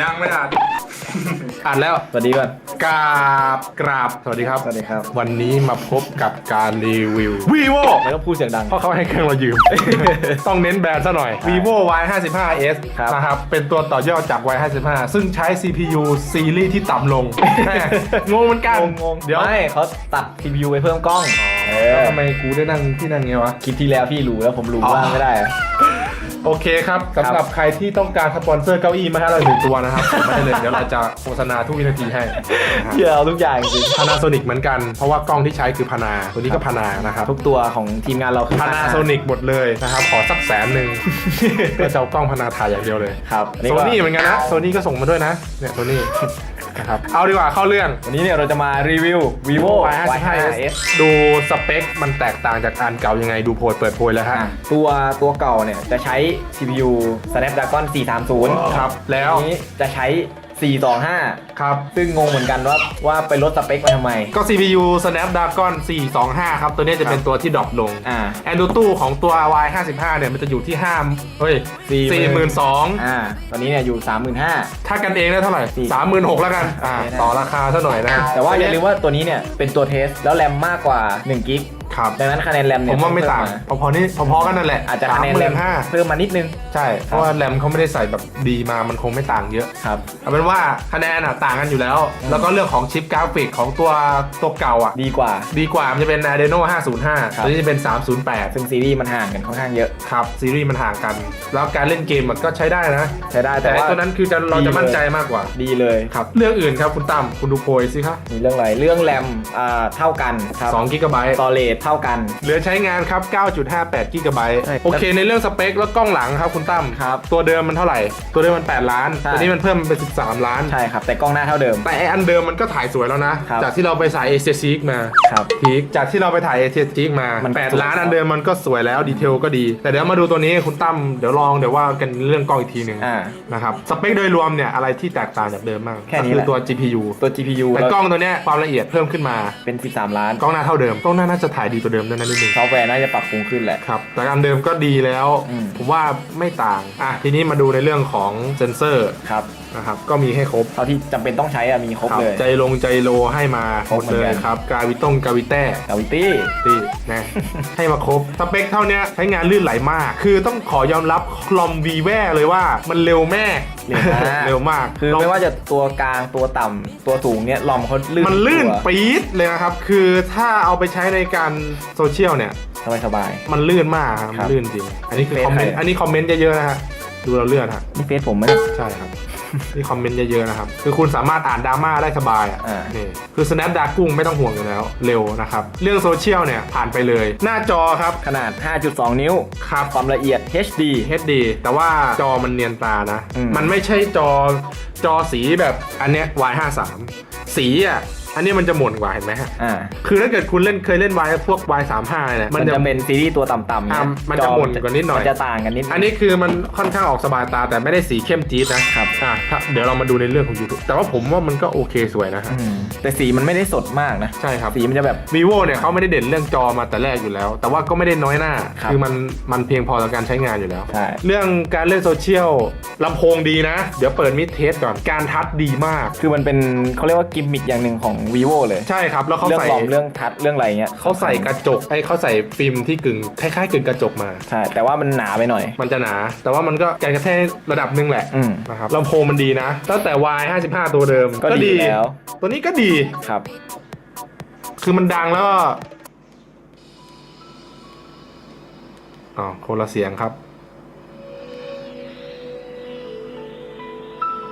ยังไม่อ่าน อ่านแล้ว สวัสดีก่อน กราบกราบ สวัสดีครับ สวัสดีครับ วันนี้มาพบกับการรีวิว vivo แล้วก็พูดเสียงดัง เพราะเขาให้เครื่องเรายืม ต้องเน้นแบรนด์ซะหน่อย vivo y 5 5 s ครับ นะครับ เป็นตัวต่อยอดจาก y 5 5ซึ่งใช้ CPU ซีรีส์ที่ต่ำลงแม่งงเหมือนกันงงๆเดี๋ยวไม่เขาตัด CPU ไปเพิ่มกล้องเออแล้วทำไมกูได้นั่งที่นั่งไงวะ คลิปที่แล้วพี่รู้แล้วผมรู้อ๋อบ้างไม่ได้อะ โอเคครับสำหรับใครที่ต้องการสปอนเซอร์เก้าอี้มาให้เราหนึ่งตัวนะครับไม่ได้เลยเดี๋ยวเราจะโฆษณาทุกวินาทีให้เที่ยวทุกอย่างจริงพานาโซนิกเหมือนกันเพราะว่ากล้องที่ใช้คือพานาตัวนี้ก็พานานะครับทุกตัวของทีมงานเราคือพานาโซนิกหมดเลยนะครับขอสักแสนหนึ่งเพื่อจะเอากล้องพานาถ่ายอย่างเดียวเลยครับโซนี่เหมือนกันนะโซนี่ก็ส่งมาด้วยนะเนี่ยโซนี่นะครับเอาดีกว่าเข้าเรื่อง วันนี้เนี่ยเราจะมารีวิว vivo y 5 5 s ดูสเปค มันแตกต่างจากอันเก่ายังไงดูโพยเปิดโพยแล้วฮะอะตัวตัวเก่าเนี่ยจะใช้ CPU Snapdragon 430 ครับแล้วอันนี้จะใช้ 425 ครับ ซึ่งงงเหมือนกันว่าว่าไปลดสเปคมาทำไม ก็ CPU Snapdragon 425 ครับ ตัวนี้จะเป็นตัวที่ดรอปลง อ่าแอนดูตู้ของตัว Y 55 เนี่ยมันจะอยู่ที่5เฮ้ย42,000 อ่า ตอนนี้เนี่ยอยู่ 35,000 ถ้ากันเองได้เท่าไหร่ สี่36,000แล้วกัน อ่า โอเคนะ ต่อราคาซะหน่อยนะแต่ว่าอย่าลืมว่าตัวนี้เนี่ยเป็นตัวเทส แล้วแรมมากกว่า1กิก ครับดังนั้นคะแนนแรมผเนี่ยมว่าไม่ต่างเพิ่พอๆนี่พอๆกันนั่นแหละอาจจะคะแนนแรมห้าเพิ่มมานิดนึงใช่ เพราะว่าแรมเขาไม่ได้ใส่แบบดีมามันคงไม่ต่างเยอะ ครับ เอาเป็นว่าคะแนนอะต่างกันอยู่แล้วอืมแล้วก็เรื่องของชิปกราฟิกของตัวตัวเก่าอะ ดีกว่า ดีกว่ามันจะเป็น Adreno ครับ505ตัวนี้จะเป็น 308ซึ่งซีรีส์มันห่างกันค่อนข้างเยอะ ครับ ซีรีส์มันห่างกัน แล้วการเล่นเกมมันก็ใช้ได้นะ ใช้ได้แต่แต่ไอ้ว่า ตัวนั้นคือจะเราดีจะมั่นเลยใจมากกว่า ดีเลยครับ เรื่องอื่นครับคุณตั้มคุณดูโพยสิครับมีเรื่องอะไรเรื่องแรมอ่าเท่ากันครับ2กิกะไบต์ สตอเรจเท่ากัน เหลือใช้งานครับ 9.58กิกะไบต์ใช่โอเค ในเรื่องสเปคแล้วกล้องหลังครับคุณตั้มครับ ตัวเดิมมันเท่าไหร่ ตัวเดิมมัน 8 ล้าน ใช่ ตัวนี้มันเพิ่มเป็น 13 ล้าน ใช่ครับ แต่กล้องหน้าเท่าเดิม แต่ไออันเดิมมันก็ถ่ายสวยแล้วนะ ครับ จากที่เราไปใส่เอเชียซีกมาครับ พีคจากที่เราไปถ่ายเอเชียซีกมา มัน8ล้านอันเดิมมันก็สวยแล้วดีเทลก็ดี แต่เดี๋ยวมาดูตัวนี้คุณตั้มเดี๋ยวลองเดี๋ยวว่ากันเรื่องกล้องอีกทีหนึ่งอ่า นะครับสเปคโดยรวมเนี่ยอะไรที่แตกต่างจากเดิมบ้างแค่นี้ก็แหคือละ ตัว GPU ตัว GPU แต่แล้วกล้องตัวเนี้ยความละเอียดเพิ่มขึ้นมา เป็น 13 ล้าน กล้องหน้าเท่าเดิม กล้องหน้าน่าจะถ่ายดีกว่าเดิมด้วยนะนิดนึง ซอฟต์แวร์น่าจะปรับปรุงขึ้นแหละ ครับแต่อันเดิมก็ดีแล้ว อืม ผมว่าไม่ต่าง อะ ทีนี้มาดูในเรื่องของเซนเซอร์ ครับนะครับก็มีให้ครบเท่าที่จำเป็นต้องใช้อะมีครบเลย ใจลงใจโลให้มาครหมบดเหมืเลอนยกันครับกาวิตงกาวิแต้ กาวิตี้ ตีนะ ให้มาครบสเปคเท่าเนี้ยใช้งานลื่นไหลมาก คือต้องขอยอมรับคลอมวีแวเลยว่ามันเร็วแม่เร็วมาก เร็วมากคือไม่ว่าจะตัวกลางตัวต่ำตัวสูงเนี่ยลอมเขาลื่นมันลื่นตัวปี๊ดเลยนะครับ คือถ้าเอาไปใช้ในการโซเชียลเนี่ย สบายสบาย มันลื่นมากครับครัมับนลื่นจริง อันนี้คือเฟซคอมเมนต์ใครอันนี้คอมเมนต์เยอะๆนะฮะ ดูเราเลื่อนฮะ ๆนี่เฟซผมไหมใช่ครับ นี่คอมเมนต์เยอะๆนะครับ คือคุณสามารถอ่านดราม่าได้สบายอะอ่านี่คือ Snap d r a g o n ไม่ต้องห่วงอยู่แล้วเร็วนะครับ เรื่องโซเชียลเนี่ยผ่านไปเลย หน้าจอครับขนาด 5.2 นิ้ว ครับ ความละเอียด HD HD แต่ว่าจอมันเนียนตานะ อืม มันไม่ใช่จอจอสีแบบอันเนี้ย Y53 สีอะ อันนี้มันจะหม่นกว่าเห็นไหมฮะอ่าคือถ้าเกิดคุณเล่นเคยเล่น Y พวก Y35 เนี่ยมันจะเป็นซีรีส์ตัวต่ำๆอะเยมันจะจอหม่นกว่านิดหน่อย มันจะต่างกันนิด อันนี้คือมันค่อนข้างออกสบายตาแต่ไม่ได้สีเข้มจี๊ดนะครับ อะถ้าเดี๋ยวเรามาดูในเรื่องของ YouTube แต่ว่าผมว่ามันก็โอเคสวยนะฮะอืมแต่สีมันไม่ได้สดมากนะ ใช่ครับ สีมันจะแบบ vivo เนี่ยเขาไม่ได้เด่นเรื่องจอมาแต่แรกอยู่แล้ว แต่ว่าก็ไม่ได้น้อยหน้าครับคือมันมันเพียงพอต่อการใช้งานอยู่แล้ว ใช่ เรื่องการเล่นโซเชียลลำโพงดีนะ เดี๋ยวเปิดมิดเทสก่อนการทัชดีมาก คือมันเป็นเขาเรียกว่ากิมมิคอย่างหนึ่งของ vivo เลย ใช่ครับ แล้วเขาเรื่องใส่ลอมเรื่องทัดเรื่องอะไรเงี้ยเขาใส่กระจกไอ้เขาใส่ฟิล์มที่กึ่งคล้ายๆกึ่งกระจกมา ใช่แต่ว่ามันหนาไปหน่อย มันจะหนา แต่ว่ามันก็การกระแทกระดับหนึ่งแหละอืม นะครับลำโพงมันดีนะ ตั้งแต่ Y 55ตัวเดิมก็ดีแล้วตัวนี้ก็ดี ครับ คือมันดังแล้วก็อ๋อคนละเสียงครับ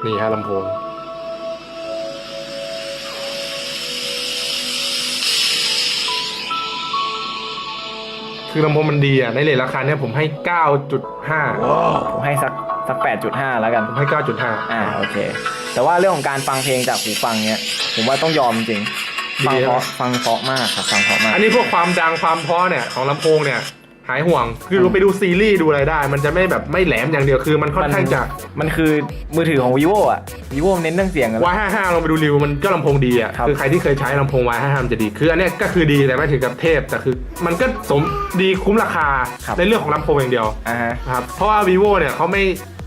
นี่ฮะลำโพง คือลำโพงมันดีอะในเลทราคาเนี้ยผมให้ 9.5 ผมให้สักสัก 8.5 แล้วกัน ผมให้ 9.5 อ่าโอเค แต่ว่าเรื่องของการฟังเพลงจากหูฟังเนี้ยผมว่าต้องยอมจริงดีฟังเพราะครับฟังเพราะมากครับฟังเพราะมาก อันนี้พวกความดังความเพราะเนี่ยของลำโพงเนี่ย หายห่วง คือเราไปดูซีรีส์ดูอะไรได้ มันจะไม่แบบไม่แหลมอย่างเดียวคือมันค่อนข้างจะมันคือมือถือของ vivo อะ vivo เน้นเรื่องเสียงกัน Y55 ลองไปดูรีวิวมันก็ลำโพงดีอะครับ คือใครที่เคยใช้ลำโพง Y55 มันจะดี คืออันเนี้ยก็คือดีแต่ไม่ถึงกับเทพแต่คือ มันก็สมดีคุ้มราคาครับในเรื่องของลำโพงอย่างเดียว อ่าฮะ นะครับเพราะว่า vivo เนี่ยเขาไม่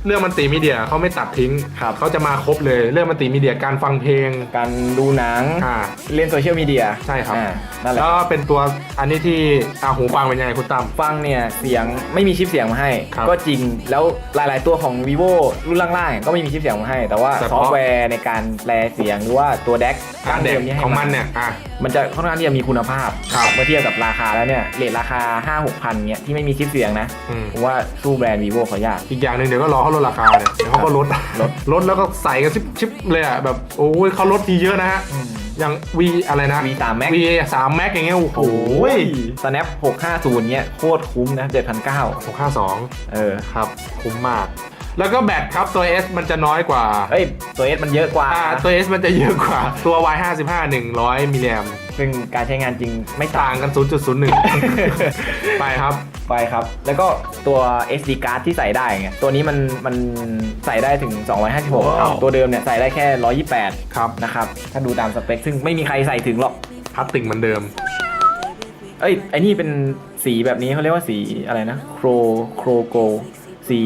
เรื่องมันติมีเดียเขาไม่ตัดทิ้งครับเขาจะมาครบเลยเรื่องมันติมีเดียการฟังเพลงการดูหนังอ่าเล่นโซเชียลมีเดียใช่ครับอ่านั่นแหละแล้วก็เป็นตัวอันนี้ที่อาหูฟังเป็นยังไงคุณตั้ม ฟังเนี่ยเสียงไม่มีชิปเสียงมาให้ ครับก็จริงแล้วหลาย ๆ ตัวของ vivo รุ่นล่างๆ ก็ไม่มีชิปเสียงมาให้ แต่ว่าแต่ซเพอราะ ฟต์แวร์ในการแปลเสียงหรือว่าตัวแดกการเด็กที่ให้ของมันเนี่ยอะ มันจะค่อนข้างที่จะมีคุณภาพครับเมื่อเทียบกับราคาแล้วเนี่ยเรทราคา 5 6พันเนี่ยที่ไม่มีชิปเสียงนะอืม ผมว่าสู้แบรนด์ vivo เขายาก อีกอย่างหนึ่งเดี๋ยวก็รอเขาลดราคาเนี่ยเดี๋ยวเขาก็ลดลด ลดแล้วก็ใส่กันชิปชิปเลยอะแบบโอ้ยเขาลดทีเยอะนะฮะอย่าง V อะไรนะ V3 Max V 3 Max อย่างเงี้ยโอ้โห snap 650เนี่ยโคตรคุ้มนะ7,900หกห้าสองเออ ครับ คุ้มมาก แล้วก็แบตครับตัว S มันจะน้อยกว่าเอ้ยตัว S มันเยอะกว่าอ่าตัว S มันจะเยอะกว่าตัว Y 5 5 100มิลลิแอมซึ่งการใช้งานจริงไม่ต่าต่างงกัน 0.01 ไปครับ ไปครับ แล้วก็ตัว SD card ที่ใส่ได้ไง ตัวนี้มันมันใส่ได้ถึง 256ว้าว ตัวเดิมเนี่ยใส่ได้แค่ 128 ครับนะครับ ถ้าดูตามสเปค ซึ่งไม่มีใครใส่ถึงหรอก พลาสติกเหมือนเดิม เอ้ยไอ้นี่เป็นสีแบบนี้เขาเรียกว่าสีอะไรนะ โคร โครโก สี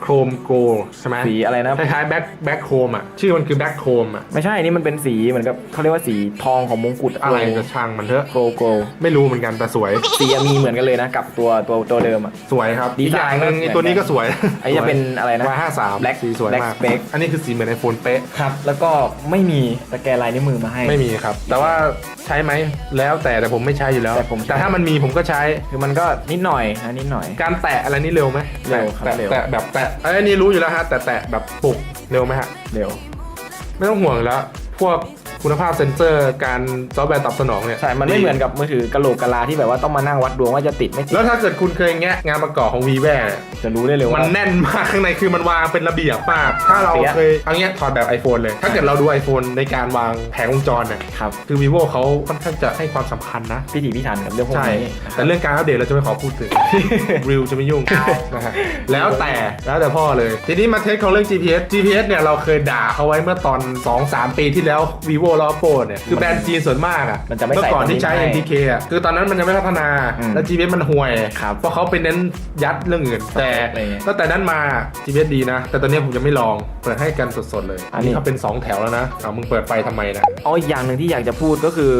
โครมโกใช่ไหมสีอะไรนะ คล้ายๆแบ็คแบ็คโครมอะ ชื่อมันคือแบ็คโครมอะ ไม่ใช่นี่มันเป็นสีเหมือนกับเขาเรียกว่าสีทองของมงกุฎอะไรจะช่างมันเถอะโครโกไม่รู้เหมือนกันแต่สวย สีอะมีเหมือนกันเลยนะกับตัวตัวตัวเดิมอะ สวยครับดีอีกไซอย่างน์หนึ่งก็ไอตัวนี้ก็สวยไอ้จะเป็นอะไรนะวายห้าสาม Black สีสวย Black มาก Spec อันนี้คือสีเหมือนไอโฟนเป๊ะ ครับ แล้วก็ไม่มีสแกนลายนิ้วมือมาให้ ไม่มีครับ แต่ว่าใช้ไหมแล้วแต่แต่ผมไม่ใช้อยู่แล้ว แต่ผมใช้ แต่ถ้ามันมีผมก็ใช้ คือมันก็นิดหน่อยนะนิดหน่อย การแตะอะไรนี่เร็วไหมเร็วครับแตะเร็ว แตะแบบแตะเอ้ยอันนี้รู้อยู่แล้วฮะ แต่แตะแบบปลุกเร็วไหมฮะ เร็ว ไม่ต้องห่วงอยู่แล้ว พวก คุณภาพเซนเซอร์การซอฟต์แวร์ตอบสนองเนี่ยใช่ มันไม่เหมือนกับมือถือกะโหลกกะลาที่แบบว่าต้องมานั่งวัดดวงว่าจะติดไม่ติดแล้วถ้าเกิดคุณเคยแงะงานประกอบของ v ีแวเนี่ยจะรู้ได้เลยมัว่านแน่นมากข้างในคือมันวางเป็นระเบียบมาก ถ้าเราเปี๊ยะเคยเอาเงี้ยถอดแบบ iPhone เลย ถ้าเกิดเราดู iPhone ในการวางแผงวงจรเนี่ยครับคือ vivo เขาค่อนข้างจะให้ความสำคัญนะ พิถีพิถันกับเรื่องพวกใช่ นี้แต่เรื่องการอัปเดตเราจะไม่ขอพูดถึงริวจะไม่ยุ่งนะฮะแล้วแต่แล้วแต่พ่อเลย ทีนี้มาเทสของเรื่อง GPS GPS เนี่ยเราเคยด่าเขาไว้เมื่อตอน 2-3 ปีที่แล้ว vivo แล้ว oppo เนี่ยคือแบรนด์จีนส่วนมากอะมันจะไม่เมื่ใส่อก่อนที่ใช้ตรงนี้ให้ MTK อะคือตอนนั้นมันยังไม่พัฒนาอืมแล้ว GPS มันห่วยครับเพราะเขาไปเน้นยัดเรื่องอื่น แต่อะไรเงี้ยตั้งแต่นั้นมา GPS ดีนะ แต่ตอนนี้ผมจะไม่ลองเปิดให้กันสดๆเลย อันนี้นี่เขาเป็น 2 แถวแล้วนะเอามึงเปิดไฟทำไมนะอ๋ออีกอย่างหนึ่งที่อยากจะพูดก็คือ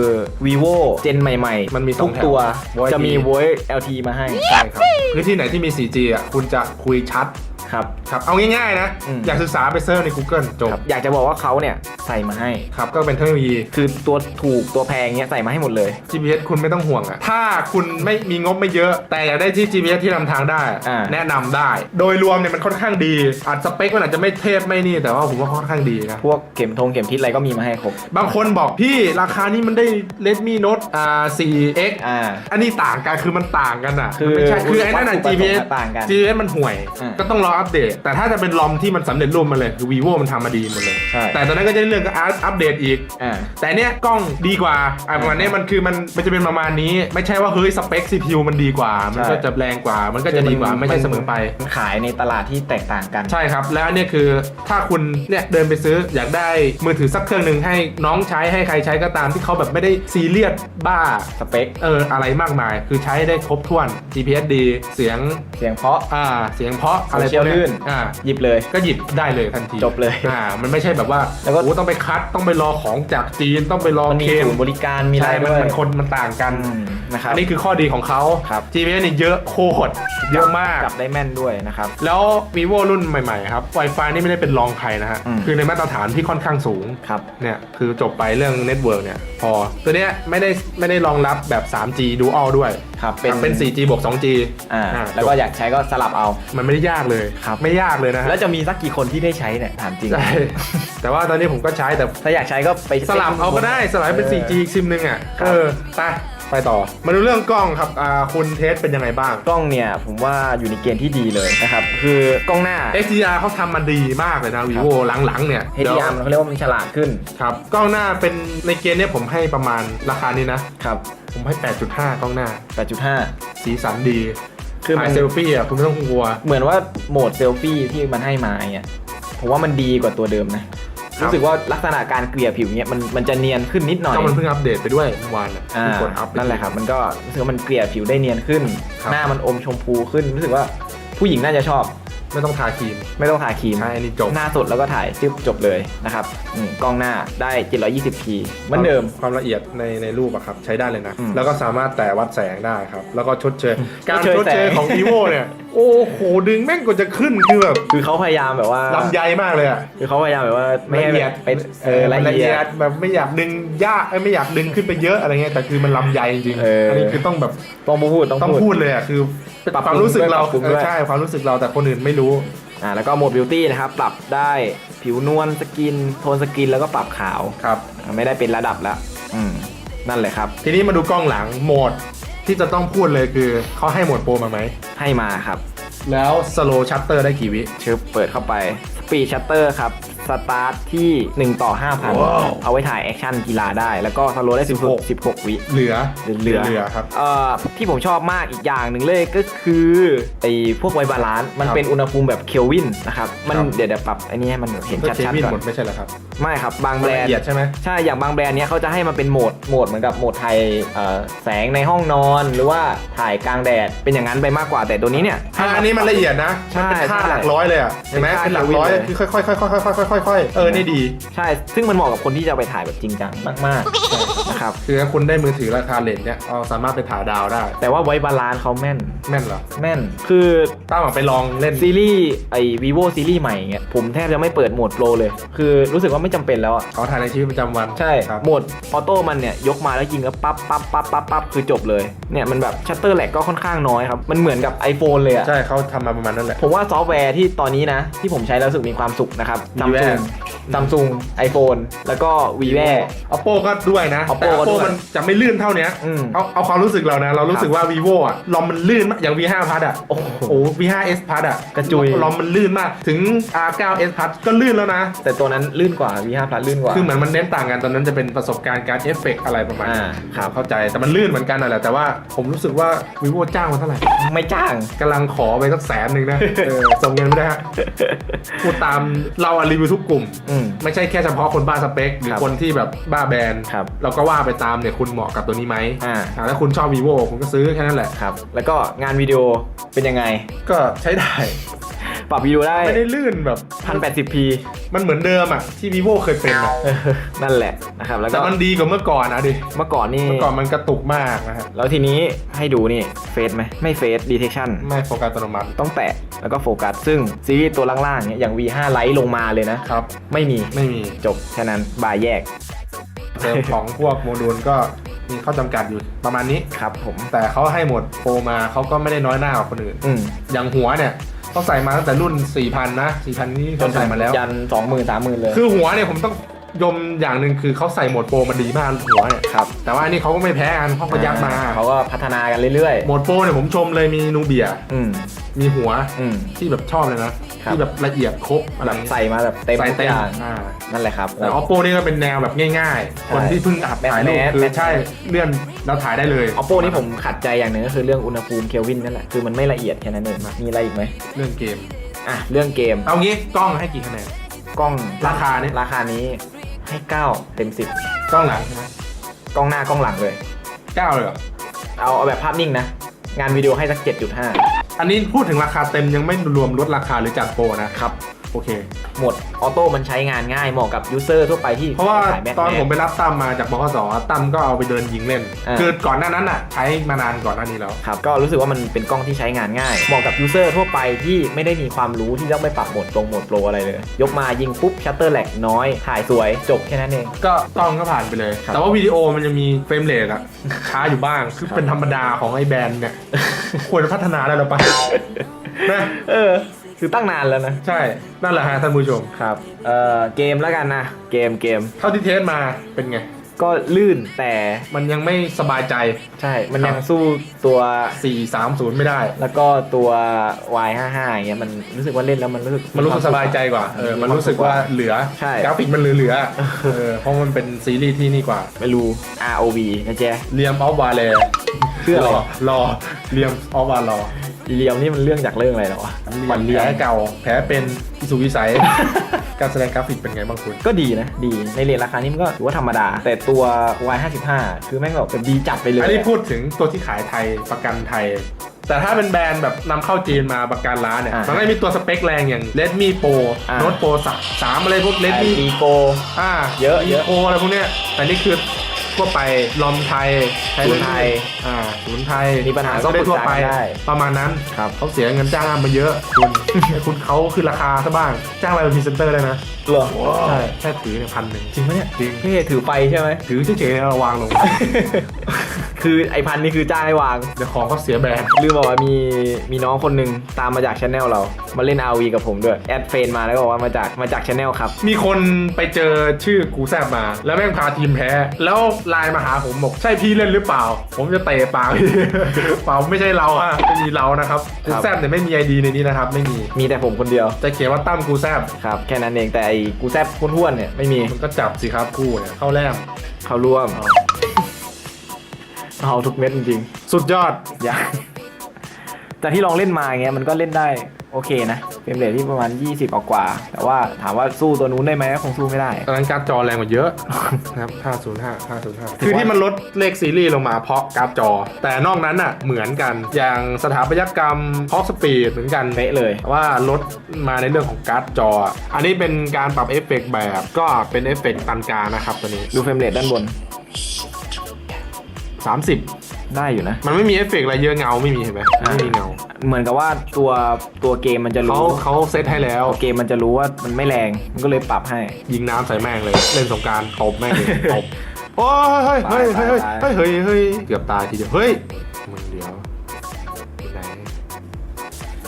vivo เจนใหม่ๆ มันมีสองทุกตัวแถวจะมี VoIP voice LT มาให้ใช่ครับพื้นที่ไหนที่มี 4G อะคุณจะคุยชัด ครับ ครับ เอาง่ายๆนะ อืม อยากศึกษาไปเซิร์ชใน Google จบ ครับอยากจะบอกว่าเขาเนี่ยใส่มาให้ ครับ ก็เป็นเทคโนโลยี คือตัวถูกตัวแพงเนี้ยใส่มาให้หมดเลย GPS คุณไม่ต้องห่วงอะถ้าคุณไม่มีงบไม่เยอะ แต่อยากได้ที่ GPS ที่นำทางได้ อ่า แนะนำได้ โดยรวมเนี่ยมันค่อนข้างดีอาจสเปคมันอาจจะไม่เทพไม่นี่ แต่ว่าผมว่าค่อนข้างดีนะ พวกเข็มทงเข็มทิศอะไรก็มีมาให้ครบ บางคนบอกพี่ราคานี้มันได้ Redmi Note อ่า 4X อ่า อันนี้ต่างกันคือมันต่างกันอะคือมันไม่ใช่คือไอ้นั่นน่ะ วัตถุประสงค์ GPS ต่างกัน GPS มันห่วยอืมก็ต้องรออัปเดต แต่ถ้าจะเป็นลอมที่มันสำเร็จรูปมาเลยคือ vivo มันทำมาดีหมดเลย ใช่ แต่ตอนนั้นก็จะได้เรื่องก็อัปเดตอีก อ่า แต่เนี้ยกล้องดีกว่าอะประมาณเนี้ยมันคือมันมันจะเป็นประมาณนี้ ไม่ใช่ว่าเฮ้ยสเปค CPU มันดีกว่า มันก็ใช่จะแรงกว่า มันก็จะดีกว่าไม่ใช่เสมอไป มันขายในตลาดที่แตกต่างกัน ใช่ครับ แล้วอันเนี้ยคือถ้าคุณเนี่ยเดินไปซื้ออยากได้มือถือสักเครื่องหนึ่งให้น้องใช้ให้ใครใช้ก็ตามที่เขาแบบไม่ได้ซีเรียสบ้าสเปค เอออะไรมากมาย คือใช้ได้ครบถ้วน GPS ดีเสียงเสียงเพราะ อ่าเสียงเพราะอะไรพวก Social เนี้ลื่ยนอ่าหยิบเลย ก็หยิบได้เลยทันทีจบเลยอ่ามันไม่ใช่แบบว่าแล้วก็ โอ้ต้องไปคัดต้องไปรอของจากจีนต้องไปรอมันมีเคมศูนย์บริการมีอะไรใช่มันด้วยมันคนมันต่างกัน อืมนะครับอันนี้คือข้อดีของเขา ครับ GPS นี่เยอะโคตรเยอะมาก จับได้แม่นด้วยนะครับ แล้ว vivo รุ่นใหม่ๆครับ Wi-Fi นี่ไม่ได้เป็นรองใครนะฮะ อืม คือในมาตรฐานที่ค่อนข้างสูง ครับ เนี่ย คือจบไปเรื่องเน็ตเวิร์กเนี่ย พอ ตัวเนี้ยไม่ได้ไม่ได้รองรับแบบ 3G Dual ด้วยครับเป็นเป็น 4G บวก 2G อ่าอ่าแล้วก็อยากใช้ก็สลับเอา มันไม่ได้ยากเลยครับไม่ยากเลยนะฮะแล้วจะมีสักกี่คนที่ได้ใช้เนี่ยถามจริง ใช่แต่ว่าตอนนี้ผมก็ใช้แต่ถ้าอยากใช้ก็ไปสลับเอาก็ได้สลับเป็น 4G อีกซิมหนึ่งอะครับเออไป ไปต่อ มาดูเรื่องกล้องครับอ่าคุณเทสเป็นยังไงบ้าง กล้องเนี่ยผมว่าอยู่ในเกณฑ์ที่ดีเลยนะครับ คือกล้องหน้า HDR เขาทำมาดีมากเลยนะ vivo หลังๆเนี่ย HDR มันเขาเรียกว่ามันฉลาดขึ้นครับกล้องหน้าเป็นในเกณฑ์เนี้ยผมให้ประมาณราคานี้นะ ครับ ผมให้ 8.5 กล้องหน้า 8.5 สีสันดีคือมัถ่านยเซลฟี่อะคุณไม่ต้องกลัว เหมือนว่าโหมดเซลฟี่ที่มันให้มาเนี่ยผมว่ามันดีกว่าตัวเดิมนะค รับรู้สึกว่าลักษณะการเกลี่ยผิวเนี่ยมันมันจะเนียนขึ้นนิดหน่อยก็มันเพิ่งอัปเดตไปด้วยเมื่อวานอะอ่าเพิ่งกดอัพไปนั่นแหละครับ มันก็รู้สึกว่ามันเกลี่ยผิวได้เนียนขึ้น ครับ หน้ามันอมชมพูขึ้นรู้สึกว่าผู้หญิงน่าจะชอบ ไม่ต้องทาครีม ไม่ต้องทาครีม ใช่อันนี้จบ หน้าสดแล้วก็ถ่ายจึ๊บจบเลยนะครับอืมกล้องหน้าได้ 720p เหมือนเดิม ความละเอียดในในรูปอะครับใช้ได้เลยนะ อืมแล้วก็สามารถแต่วัดแสงได้ครับ แล้วก็ชดเชย การชดเชยชดเชยแสง ของ vivo เนี่ย โอ้โห ดึงแม่งกว่าจะขึ้นคือแบบคือเขาพยายามแบบว่าลำไยมากเลยอะคือเขาพยายามแบบว่าไม่ให้ละเอียดเป็นเออละเอียดแบบไม่อยากดึง ยากเอ้ยไม่อยากดึงขึ้นไปเยอะอะไรเงี้ยแต่คือมันลำไยจริงๆเอออันนี้คือต้องแบบต้องพูดต้องต้องพูดพูดเลยอะคือปรับปรุงความรู้สึกเราด้วยปรับปรุงเอด้อวยใช่ความรู้สึกเราแต่คนอื่นไม่รู้ อ่าแล้วก็โหมดบิวตี้นะครับปรับได้ผิวนวลสกิน โทนสกินแล้วก็ปรับขาวครับ อ่าไม่ได้เป็นระดับละอืมนั่นแหละครับ ทีนี้มาดูกล้องหลังโหมดที่จะต้องพูดเลยคือเขาให้โหมดโปรมาไหม ให้มาครับแล้วสโลชัตเตอร์ได้กี่วิ ชึบเปิดเข้าไปสปีดชัตเตอร์ครับ สตาร์ทที่ 1 ต่อ 5,000เอาไว้ถ่ายแอคชั่นกีฬาได้ แล้วก็สโลได้16 16 วิ เหลือเหลือ เหลือครับ เอ่อที่ผมชอบมากอีกอย่างหนึ่งเลยก็คือไอ้พวกไวบาลานซ์มันครับเป็นอุณหภูมิแบบเคลวินนะครับ มันครับ เดี๋ยวเดี๋ยวปรับไอ้นี่ให้มันเห็นก็เคชัดวินๆก่อหมดนไม่ใช่เหรอครับไม่ครับ บางแบรนละด์ เอียดใช่ไหม ใช่ อย่างบางแบรนด์เนี้ยเขาจะให้มันเป็นโหมด โหมดเหมือนกับโหมดไทยเอ่อแสงในห้องนอน หรือว่าถ่ายกลางแดด เป็นอย่างนั้นไปมากกว่า แต่ตัวนี้เนี่ยอะอันนี้มันละเอียดนะ ใช่มันเป็นค่าใช่หลักร้อยเลยอะ เห็นไหม เป็นค่าเป็นหลักร้อยเควินเลย คือค่อยๆค่อยๆค่อยๆค่อยๆค่อยๆ เออ นี่ดี ใช่ ซึ่งมันเหมาะกับคนที่จะไปถ่ายแบบจริงจังมากๆนะครับ คือถ้าคุณได้มือถือราคาเลนเนี่ยเอาสามารถไปถ่ายดาวได้ แต่ว่าไวบาลานซ์เขาแม่น แม่นเหรอ แม่น คือต้าหวังไปลองเล่น ซีรีส์ไอ้ vivo ซีรีส์ใหม่เงี้ย ผมแทบจะไม่เปิดโหมดโปรเลย คือรู้สึกว่าไม่จำเป็นแล้วอะเขาถ่ายในชีวิตประจำวันใช่ ครับโหมดออโต้มันเนี่ยยกมาแล้วยิงแล้วปั๊บปั๊บปั๊บปั๊บปั๊บคือจบเลย เนี่ยมันแบบชัตเตอร์แหลกก็ค่อนข้างน้อยครับ มันเหมือนกับ iPhone เลยอะใช่เขาทำมาประมาณนั้นแหละ ผมว่าซอฟต์แวร์ที่ตอนนี้นะที่ผมใช้แล้วรู้สึกมีความสุขนะครับมีแว่ Samsung Samsung iPhone แล้วก็ vivo oppo ก็ด้วยนะ Oppo แต่ ก็ oppo ด้วยมันจะไม่ลื่นเท่าเนี้ย อืม เอาเอาความรู้สึกเรานะ เรารู้สึกว่า vivo อะลอมมันลื่นมากอย่าง v5 พัดอะ โอ้โห โอ้ v5s พัดอะกระจุย ลอมมันลื่นมาก ถึง r9s พัดก็ลื่นแล้วนะ แต่ตัวนั้นลื่นกว่า v5 Plus ลื่นกว่า คือเหมือนมันเน้นต่างกัน ตอนนั้นจะเป็นประสบการณ์การเอฟเฟกต์อะไรประมาณนี้อ่าครับเข้าใจ แต่มันลื่นเหมือนกันนั่นแหละ แต่ว่าผมรู้สึกว่า vivo จ้างมาเท่าไหร่ไม่จ้าง กำลังขอไปสักแสนหนึ่งนะ เออส่งเงินไม่ได้ฮะพูดตามเราอะรีวิวทุกกลุ่ม อืม ไม่ใช่แค่เฉพาะคนบ้าสเปคหรือครับคนที่แบบบ้าแบรนด์ครับ เราก็ว่าไปตามเนี่ยคุณเหมาะกับตัวนี้ไหมอ่าอ่าถ้าคุณชอบ vivo คุณก็ซื้อแค่นั้นแหละ ครับ แล้วก็งานวิดีโอเป็นยังไง ก็ใช้ได้ ปรับวิดีโอได้ไม่ได้ลื่นแบบ 1080p มันเหมือนเดิมอะที่ vivo เคยเป็นอะเออนั่นแหละนะครับแล้วแต่ก็มันดีกว่าเมื่อก่อนนะดิเมื่อก่อนนี่ เมื่อก่อนมันกระตุกมากนะฮะแล้วทีนี้ให้ดูนี่เฟซไหมไม่เฟซ detection ไม่โฟกัสอัตโนมัติต้องแตะแล้วก็โฟกัส ซึ่งซีรีส์ตัวล่างๆเนี่ยอย่าง V5 Lite ลงมาเลยนะ ครับ ไม่มีไม่มีจบแค่นั้นบายแยกเซิร์ฟของพวกโมดูลก็มีข้อจำกัดอยู่ประมาณนี้ ครับผมแต่เขาให้หมดโปรมาเขาก็ไม่ได้น้อยหน้ากว่าคนอื่น อืม อย่างหัวเนี่ย เขาใส่มาตั้งแต่รุ่น 4,000 นะ 4,000 นี่เขาใส่มาแล้ว ยันสองหมื่นสามหมื่นเลย คือหัวเนี่ยผมต้อง ยมอย่างหนึ่งคือเขาใส่โหมดโปรมันดีมากหัวเนี่ยครับแต่ว่าอันนี้เขาก็ไม่แพ้กันเขาก็ยัดมาเขาก็พัฒนากันเรื่อยโหมดโปรเนี่ยผมชมเลยมีนูเบีย ๆ อืม มีหัวอืมที่แบบชอบเลยนะ ครับ ที่แบบละเอียดครบอะไรแบบใส่มาแบบเต็มใส่ทุกเต็อมย่างอ่านั่นแหละครับแต่ oppo นี่ก็เป็นแนวแบบง่ายๆ คนที่เพิ่งอัดถ่ายรูปแมสคือแมสใช่เลื่อนแล้วถ่ายได้เลย oppo นี่ผมขัดใจอย่างหนึ่งก็คือเรื่องอุณหภูมิเคลวินนั่นแหละคือมันไม่ละเอียดแค่นั้นเองมีอะไรอีกไหมเรื่องเกม อะเรื่องเกมเอางี้กล้องให้กี่คะแนน กล้องราคานี่ราคานี้ ให้ 9 เต็ม 10 กล้องหลังใช่ไหมกล้องหน้ากล้องหลังเลย เก้าเลยเหรอ เอาเอาแบบภาพนิ่งนะ งานวิดีโอให้สัก 7.5 อันนี้พูดถึงราคาเต็มยังไม่รวมลดราคาหรือจัดโปรนะครับ โอเค หมดออโต้มันใช้งานง่ายเหมาะกับยูเซอร์ทั่วไปที่เพราะว่าขายแบ็คตอนแผมไปรับตั้มมาจากบกสตั้มก็เอาไปเดินยิงเล่น อ่า คือก่อนหน้านั้นอะใช้มานานก่อนหน้านี้แล้ว ครับก็รู้สึกว่ามันเป็นกล้องที่ใช้งานง่ายเหมาะกับยูเซอร์ทั่วไปที่ไม่ได้มีความรู้ที่ต้องไปปรับโหมดตรงโหมดโปรอะไรเลย ยกมายิงปุ๊บชัตเตอร์แหลกน้อย ถ่ายสวยจบแค่นั้นเอง ก็กล้องก็ผ่านไปเลย ครับ แต่ว่าวิดีโอมันจะมีเฟรมเรทอะช้าอยู่บ้าง คือเป็นธรรมดาของไอ้แบรนด์เนี่ย ควรจะพัฒนาได้แล้วปะนะเออ คือตั้งนานแล้วนะ ใช่ นั่นแหละฮะท่านผู้ชม ครับ เอ่อ เกมแล้วกันนะ เกมเกม เท่าที่เทสมาเป็นไง ก็ลื่นแต่ มันยังไม่สบายใจ ใช่ มันครับยังสู้ตัว 430 ไม่ได้ แล้วก็ตัว Y55 อย่างเงี้ย มันรู้สึกว่าเล่นแล้วมันรู้สึก มันรู้สึกสบายใจกว่า เออ มันรู้สึกว่าเหลือ ใช่ กราฟิกมันเหลือๆ เออ เพราะมันเป็นซีรีส์ที่นี่กว่า ไม่รู้ ROV นะเจ๊เรียมออฟวาเลเพื่ออะไรรอรอ เรียมออฟวารอ อีเลียมนี่มันเรื่องจากเรื่องอะไรเหรอวะหวันเลียเก่าแผลเป็นอิสุวิสัย การแสดงกราฟิกเป็นไงบ้างคุณ ก็ดีนะ ดีในเรทราคานี้มันก็ถือว่าธรรมดา แต่ตัว Y55 คือแม่งแบบดีจัดไปเลยอันนี้พูดถึงตัวที่ขายไทยประกันไทย แต่ถ้าเป็นแบรนด์แบบนำเข้าจีนมาประกันร้านเนี่ยอ่ามัมันก็จะมีตัวสเปคแรงอย่าง Redmi Pro อ่า Note Pro สามสามอะไรพวก Redmi ดีโกอ่าเยอะเยอะโอะไรพวกเนี้ยแต่นี่คือ ทั่วไปลอมไทยใช้ศูนย์ไทยอ่าศูนย์ไทยมีปัญหาก็ได้ทั่วไปก็ปรึกษากันได้ ประมาณนั้นครับ เขาเสียเงินจ้างงานมาเยอะ คุณคุณเขาคือราคาซะบ้างจ้างอะไรเป็นพรีเซนเตอร์ได้นะ เหรอใช่แค่ถือเนี่ยพันหนึ่งจริงปะเนี่ยจริงพี่ถือไปใช่ไหมถือเฉยๆแล้ววางลง คือไอพันนี่คือจ้างให้วางเดี๋ยวของเขาเสียแบรนด์ลืมบอกว่ามีมีน้องคนหนึ่งตามมาจากช anel เรา มาเล่น RV กับผมด้วย แอดเฟนมาแล้วก็บอกว่ามาจากมาจากช anel ครับ มีคนไปเจอชื่อกูแซบมา แล้วแม่งพาทีมแพ้ แล้วไลน์มาหาผมบอกใช่พี่เล่นหรือเปล่า ผมจะเตะปากพี่เปล่าไม่ใช่เราฮะไม่มีเรานะครับกูแซบเนี่ยไม่มีไอดีในนี้นะครับ ไม่มีมีแต่ผมคนเดียวจะเขียนว่าตั้มกูแซบครับแค่นั้นเองแต่ไอกูแซบท้วนๆเนี่ยไม่มีมันก็จับสิครับคู่เนี่ยเข้าแรมเขาร่วมเอาทุกเม็ดจริงสุดยอดๆอยากจากที่ลองเล่นมาอย่างเงี้ยมันก็เล่นได้ โอเคนะเป็นเรทที่ประมาณ 20ออกกว่า แต่ว่าถามว่าสู้ตัวนู้นได้ไหมก็คงสู้ไม่ได้ ตอนนั้นการ์ดจอแรงกว่าเยอะ นะครับ 505 505 คือที่มันลดเลขซีรีส์ลงมาเพราะการ์ดจอ แต่นอกนั้นอะเหมือนกัน อย่างสถาปัตยกรรมพอกสปีดเหมือนกันเป๊ะเลย ว่าลดมาในเรื่องของการ์ดจอ อันนี้เป็นการปรับเอฟเฟกต์แบบก็เป็นเอฟเฟกต์ปานกลางนะครับตัวนี้ ดูเฟรมเรทด้านบน 30 ได้อยู่นะ มันไม่มีเอฟเฟกต์อะไรเยอะเงาไม่มีเห็นไหมไม่มีเงา เหมือนกับว่าตัวตัวเกมมันจะเขารู้เขาเซตให้แล้วตัวเกมมันจะรู้ว่ามันไม่แรง มันก็เลยปรับให้ ยิงน้ำใส่แม่งเลย เล่นสงกรารตบแม่งเลยตบโอ้ยเฮ้ยเฮ้ยเฮ้ยเฮ้ยเฮ้ยเฮ้ยเกือบตายทีเดียวเฮ้ยมึงเดี๋ยวอยู่ไหน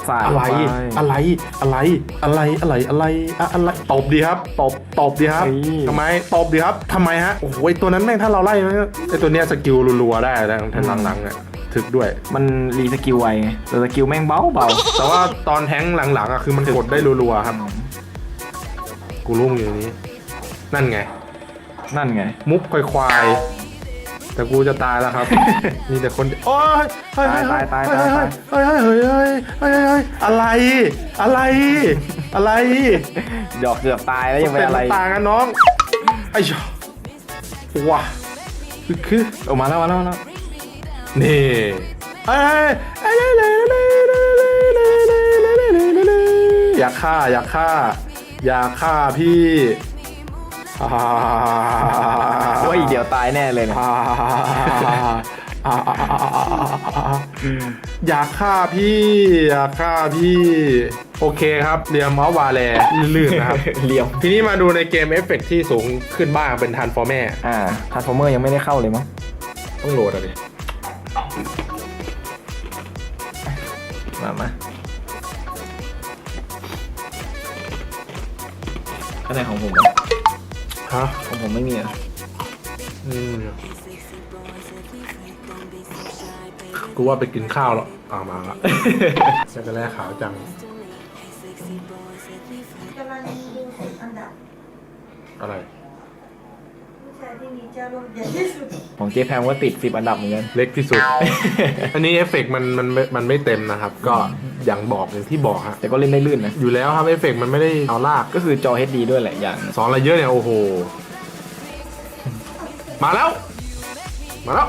สายอะไรไปอะไรอะไรอะไรอะไรอะไรอะอะไรตบดีครับตบตบดีครับเฮ้ยทำไมตบดีครับทำไมฮะโอ้โหไอตัวนั้นแม่งถ้าเราไล่มันไอตัวเนี้ยสกิลรัวๆได้แล้วทางหลังๆเนี่ย ถึกด้วย มันรีสกิลไวไงแต่สกิลแม่งเบาเบาแต่ว่าตอนแทงค์หลังๆอะคือมันกดได้รัวๆครับ กูรู้มึงอยู่ในนี้ นั่นไง นั่นไง มุกควายๆแต่กูจะตายแล้วครับ มีแต่คนโอ้ยเฮ้ยเฮ้ยตายตายเฮ้ตายตายเฮ้ยเฮ้ยเฮ้ยเฮ้ยเฮ้ยเฮ้ยเฮ้ยอะไร อะไร อะไรหยอกเกือบตายแล้วยังเป็นอะไรต่างกันน้องไอ้ชอว้าคือคือ ออกมาแล้วมาแล้วมาแล้ว นี่เอ้ยอยากฆ่าอยากฆ่าอยากฆ่าพี่ว่าอีกเดียวตายแน่เลยนะอยากฆ่าพี่ อยากฆ่าพี่ โอเคครับเรียมเอาวาแลลื่นนะครับเรียมทีนี้มาดูในเกมเอฟเฟกที่สูงขึ้นบ้างเป็นทันฟอร์แม่อ่าทันฟอร์เมอร์ยังไม่ได้เข้าเลยมั้งต้องโหลดอะไร มามาก็ในของผมอะฮะของผมไม่มีอะอืมกูว่าไปกินข้าวแล้วอ่ามาละจะกระแลขาวจัง กำลังดูสิบอันดับอะไรผู้ชายที่มี เจ้าโลกใหญ่ที่สุดของเจแพมก็ติดสิบอันดับเหมือนกัน เล็กที่สุด อันนี้เอฟเฟกต์มันมันไม่มันไม่เต็มนะครับ ก็อย่างบอกอย่างที่บอกฮะแต่ก็เล่นได้ลื่นนะ อยู่แล้วครับเอฟเฟกต์มันไม่ได้เอาลากก็คือจอ HD ด้วยแหละอย่าง สอนอะไรเยอะเนี่ย โอ้โห มาแล้ว มาแล้ว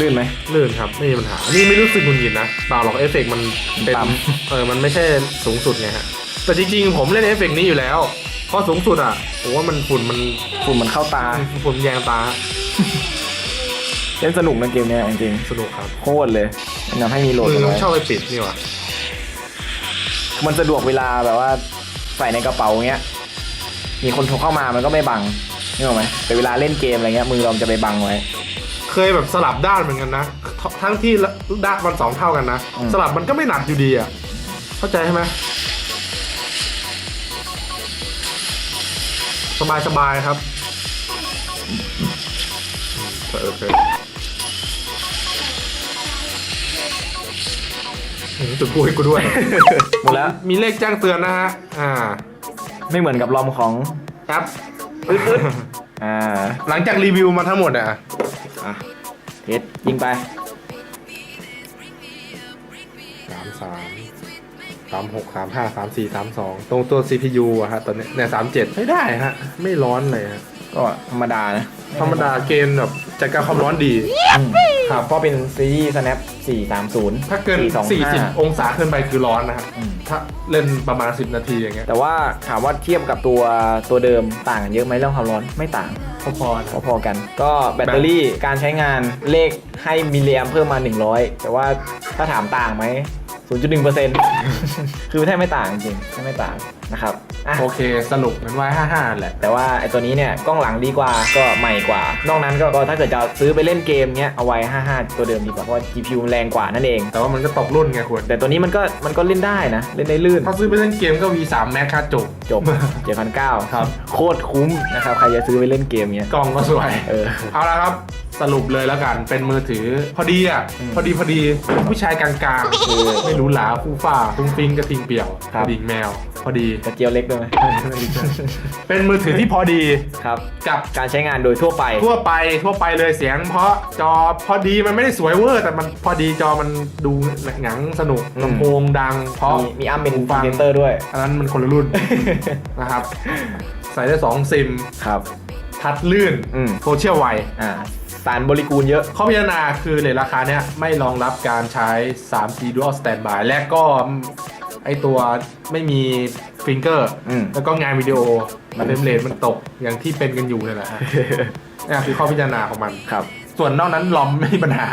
ลื่นไหม ลื่นครับไม่มีปัญหา นี่ไม่รู้สึกหงุดหงิดนะเปล่าหรอกเอฟเฟกต์มันเป็นต่เออมันไม่ใช่สูงสุดไงฮะแต่จริงๆ ผมเล่นเอฟเฟกต์นี้อยู่แล้วเพราะสูงสุดอะผมว่ามันฝุ่นมันฝุ่นมันเข้าตา ฝุ่นแยงตาเล่นสนุกนะเกมเนี้ยจริงสนุกครับๆโคตรเลยแนะนำให้มีโหลดมือกันต้องไว้ชอบไปปิดนี่หว่ามันสะดวกเวลาแบบว่าใส่ในกระเป๋าเงี้ย มีคนโทรเข้ามามันก็ไม่บังนี่หรอกไหมแต่เวลาเล่นเกมอะไรเงี้ยมือเราจะไปบังไว้เค ยแบบสลับด้านเหมือนกันนะททั้งที่ด้านมันสองเท่ากันนะอืมสลับมันก็ไม่หนักอยู่ดีอะ เข้าใจใช่ไหมสบายสบายๆครับอืมเออเคยอืมจุดพูดให้กูด้วย หมดแล้ว มีเลขแจ้งเตือนนะฮะ อ่า ไม่เหมือนกับลอมของครับอึดอึดอ่าหลังจากรีวิวมาทั้งหมดอะอะ เทสยิงไปสามสามสามหกสามห้าสามสี่สามสองตรงตัว CPU อะฮะตอนนี้เนี่ยสามเจ็ดไม่ได้ฮะ ไม่ร้อนเลยฮะก็ธรรมดานะ ธรรมดาเกณฑ์แบบจัดการความร้อนดี อืมครับก็เป็นซีรีส์ snap 430 ถ้าเกิน 425 40 องศาขึ้นไปคือร้อนนะครับ อืม ถ้าเล่นประมาณ 10 นาทีอย่างเงี้ยแต่ว่าถามว่าเทียบกับตัวตัวเดิมต่างกันเยอะไหมเรื่องความร้อนไม่ต่าง พอๆนะ พอๆกัน ก็แบตเตอรี่การใช้งานเลขให้มิลลิแอมเพิ่มมา 100 แต่ว่าถ้าถามต่างไหม 0.1%คือแทบไม่ต่างจริงๆแทบไม่ต่าง นะครับอะโอเคสรุปเป็นไว้55 แหละ แต่ว่าไอตัวนี้เนี่ยกล้องหลังดีกว่าก็ใหม่กว่า นอกนั้นก็ก็ถ้าเกิดจะซื้อไปเล่นเกมเนี้ยเอาไว้ 55 ตัวเดิมดีกว่าเพราะว่า GPU มันแรงกว่านั่นเอง แต่ว่ามันก็ตกรุ่นไงควรแต่ตัวนี้มันก็มันก็เล่นได้นะ เล่นได้ลื่น ถ้าซื้อไปเล่นเกมก็ V3 Max ค่าจบ จบ 7,900ครับ โคตรคุ้มนะครับใครจะซื้อไปเล่นเกมเนี้ยกล้องก็สวย เออ เอาละครับสรุปเลยแล้วกันเป็นมือถือพอดีอะอืมพอดีพอดีผู้ชายกลางๆคือไม่หรู้หลาฟูฟ้าฟุ้งฟิงกระทิงเปี่ยวครับดิ่งแมว พอดีกระเจียวเล็กด้วยไหมเป็นมือถือที่พอดีครับ กับการใช้งานโดยทั่วไป ทั่วไปทั่วไปเลยเสียง เพราะจอพอดีมันไม่ได้สวยเวอร์แต่มันพอดีจอมันดูหนังสนุกอืมลำโพงดัง เพราะมีมีอ้ำเป็นหูพรีเซนเตอร์ด้วย อันนั้นมันคนละรุ่นนะครับ ใส่ได้ 2 ซิมครับทัดลื่นอืมโซเชียลไวอ่าสารบริกูลเยอะ ข้อพิจารณาคือในราคาเนี้ยไม่รองรับการใช้ 3G Dual Standby และก็ไอตัวไม่มี ฟิงเกอร์อืม แล้วก็งานวิดีโอมันเฟรมเรทมันตกอย่างที่เป็นกันอยู่นี่แหละฮะนี่คือข้อพิจารณาของมัน ครับ ส่วนนอกนั้นลอมไม่มีปัญหา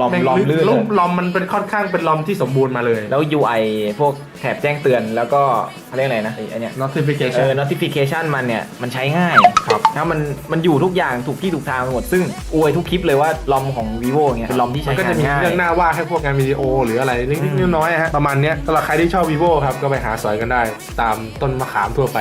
ลอมแงลอมลื่นลเลอมยลอมมันเป็นค่อนข้างเป็นลอมที่สมบูรณ์มาเลย แล้ว UI พวก แถบแจ้งเตือนแล้วก็เขาเรียกอะไรนะไอ้อันเนี้ย notification เออ notification มันเนี่ย มันใช้ง่ายครับแล้วมันมันอยู่ทุกอย่างถูกที่ถูกทางไปหมด ซึ่งอวยทุกคลิปเลยว่าลอมของ vivo เนี่ยเป็นลอมที่มัใช้นก็งาจะนมีง่าย เรื่องหน้าว่าให้พวกงานวิดีโอหรืออะไรเล็กอืมๆน้อยๆฮะประมาณเนี้ยสำหรับใครที่ชอบ vivo ครับก็ไปหาสอยกันได้ ตามต้นมะขามทั่วไป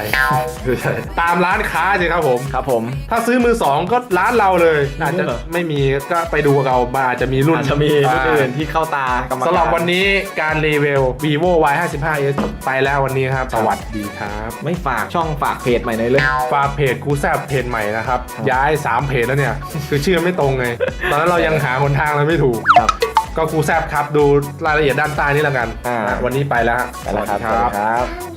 ตามร้านค้าสิครับผม ครับผม ถ้าซื้อมือสองก็ร้านเราเลยมีอาจจะด้วยเหรอ ไม่มีก็ไปดูกับเรามาอาจจะมีรุ่นอาจจะมีรุ่นอื่นที่เข้าตากรรมการ สำหรับวันนี้การรีวิว vivo y 5 5 s ไปแล้ววันนี้ครับ สวัสดีครับ ไม่ฝากช่องฝากเพจใหม่หน่อยเลยฝากเพจครูแซบเพจใหม่นะครับครับ ย้าย 3 เพจแล้วเนี่ย คือชื่อไม่ตรงไงตอนนั้นเรายังหาหนทางเราไม่ถูกครับ ก็ครูแซบครับดูรายละเอียดด้านใต้นี้แล้วกัน อ่า วันนี้ไปแล้วฮะไปแล้วครับสวัสดีสวัสดีครับ